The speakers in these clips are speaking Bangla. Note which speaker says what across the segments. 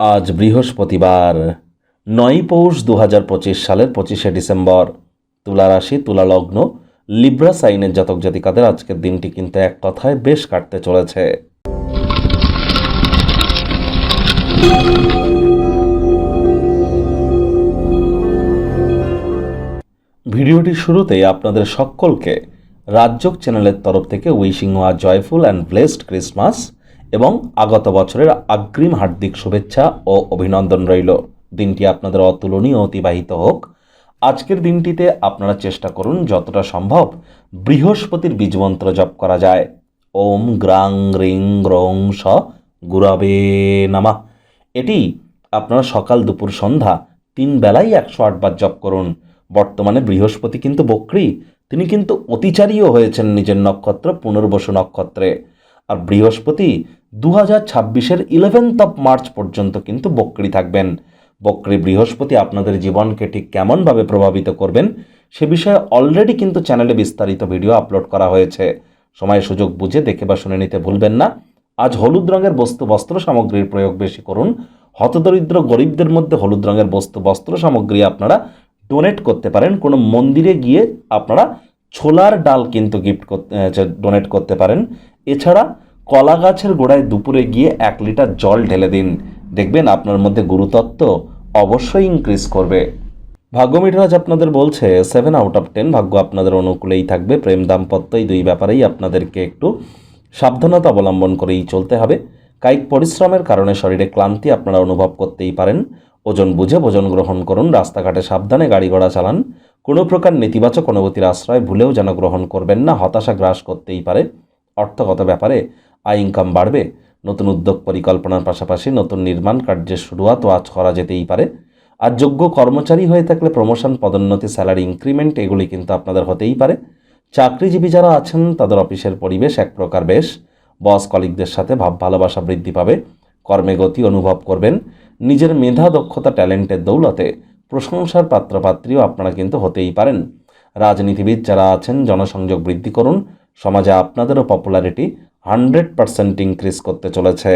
Speaker 1: আজ বৃহস্পতিবার, নয় পৌষ দু সালের পঁচিশে ডিসেম্বর। তুলা রাশি, তুলা লগ্ন, লিব্রা সাইনের জাতক জাতিকাদের আজকের দিনটি কিন্তু এক কথায় বেশ কাটতে চলেছে। ভিডিওটির শুরুতেই আপনাদের সকলকে রাজ্যক চ্যানেলের তরফ থেকে উইশিং হওয়া জয়ফুল অ্যান্ড ব্লেসড ক্রিসমাস এবং আগত বছরের আগ্রিম হার্দিক শুভেচ্ছা ও অভিনন্দন রইল। দিনটি আপনাদের অতুলনীয় অতিবাহিত হোক। আজকের দিনটিতে আপনারা চেষ্টা করুন যতটা সম্ভব বৃহস্পতির বীজমন্ত্র জপ করা যায়। ওম গ্রাং রিং গ্রং স গুরবে নামা। এটি আপনারা সকাল দুপুর সন্ধ্যা তিন বেলাই একশো আটবার জপ করুন। বর্তমানে বৃহস্পতি কিন্তু বক্রী। তিনি কিন্তু অতিচারীও হয়েছেন নিজের নক্ষত্র পুনর্বসু নক্ষত্রে। আর বৃহস্পতি দু হাজার ছাব্বিশের ইলেভেন্থ অফ মার্চ পর্যন্ত কিন্তু বক্রী থাকবেন। বক্রী বৃহস্পতি আপনাদের জীবনকে ঠিক কেমনভাবে প্রভাবিত করবেন, সে বিষয়ে অলরেডি কিন্তু চ্যানেলে বিস্তারিত ভিডিও আপলোড করা হয়েছে। সময় সুযোগ বুঝে দেখে বা শুনে নিতে ভুলবেন না। আজ হলুদ রঙের বস্তু বস্ত্র সামগ্রীর প্রয়োগ বেশি করুন। হতদরিদ্র গরিবদের মধ্যে হলুদ রঙের বস্তু বস্ত্র সামগ্রী আপনারা ডোনেট করতে পারেন। কোনো মন্দিরে গিয়ে আপনারা ছোলার ডাল কিন্তু গিফট করতে ডোনেট করতে পারেন। এছাড়া কলা গাছের গোড়ায় দুপুরে গিয়ে এক লিটার জল ঢেলে দিন। দেখবেন আপনার মধ্যে গুরুতত্ত্ব অবশ্যই ইনক্রিজ করবে। ভাগ্য মিঠরাজ আপনাদের বলছে সেভেন আউট অফ টেন ভাগ্য আপনাদের অনুকূলেই থাকবে। প্রেম দাম্পত্য এই দুই ব্যাপারেই আপনাদেরকে একটু সাবধানতা অবলম্বন করেই চলতে হবে। কায়িক পরিশ্রমের কারণে শরীরে ক্লান্তি আপনারা অনুভব করতেই পারেন। ওজন বুঝে ভোজন গ্রহণ করুন, রাস্তাঘাটে সাবধানে গাড়ি ঘোড়া চালান। কোনো প্রকার নেতিবাচক অনুভূতির আশ্রয় ভুলেও যেন গ্রহণ করবেন না, হতাশা গ্রাস করতেই পারে। অর্থগত ব্যাপারে আয় ইনকাম বাড়বে, নতুন উদ্যোগ পরিকল্পনার পাশাপাশি নতুন নির্মাণ কার্যের শুরুয়াতও আজ করা যেতেই পারে। আর যোগ্য কর্মচারী হয়ে থাকলে প্রমোশন পদোন্নতি স্যালারি ইনক্রিমেন্ট এগুলি কিন্তু আপনাদের হতেই পারে। চাকরিজীবী যারা আছেন, তাদের অফিসের পরিবেশ এক প্রকার বেশ। বস কলিগদের সাথে ভাব ভালোবাসা বৃদ্ধি পাবে, কর্মে গতি অনুভব করবেন, নিজের মেধা, দক্ষতা, ট্যালেন্টের দৌলতে প্রশংসার পাত্রপাত্রীও আপনারা কিন্তু হতেই পারেন। রাজনীতিবিদ যারা আছেন, জনসংযোগ বৃদ্ধি করুন, সমাজে আপনাদেরও পপুলারিটি হান্ড্রেড পার্সেন্ট ইনক্রিজ করতে চলেছে।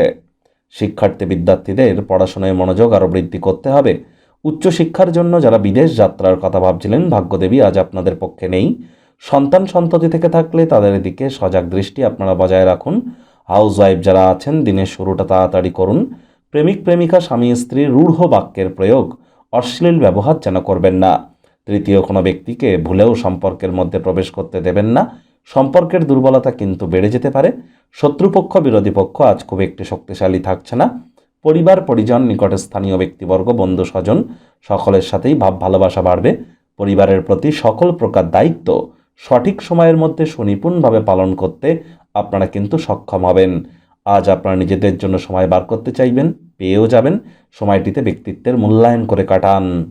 Speaker 1: শিক্ষার্থী বিদ্যার্থীদের পড়াশোনায় মনোযোগ আরও বৃদ্ধি করতে হবে। উচ্চশিক্ষার জন্য যারা বিদেশ যাত্রার কথা ভাবছিলেন, ভাগ্যদেবী আজ আপনাদের পক্ষে নেই। সন্তান সন্ততি থেকে থাকলে তাদের দিকে সজাগ দৃষ্টি আপনারা বজায় রাখুন। হাউস ওয়াইফ যারা আছেন, দিনের শুরুটা তাড়াতাড়ি করুন। প্রেমিক, প্রেমিকা, স্বামী, স্ত্রী, রূঢ় বাক্যের প্রয়োগ, অশ্লীল ব্যবহার যেন করবেন না। তৃতীয় কোনো ব্যক্তিকে ভুলেও সম্পর্কের মধ্যে প্রবেশ করতে দেবেন না। সম্পর্কের দুর্বলতা কিন্তু বেড়ে যেতে পারে। শত্রুপক্ষ, বিরোধী পক্ষ আজ খুব একটি শক্তিশালী থাকছে না। পরিবার, পরিজন নিকটে স্থানীয় ব্যক্তিবর্গ, বন্ধু, স্বজন সকলের সাথেই ভাব ভালোবাসা বাড়বে। পরিবারের প্রতি সকল প্রকার দায়িত্ব সঠিক সময়ের মধ্যে সুনিপুণভাবে পালন করতে আপনারা কিন্তু সক্ষম হবেন। আজ আপনারা নিজেদের জন্য সময় বার করতে চাইবেন, পেয়েও যাবেন। সময়টিতে ব্যক্তিত্বের মূল্যায়ন করে কাটান।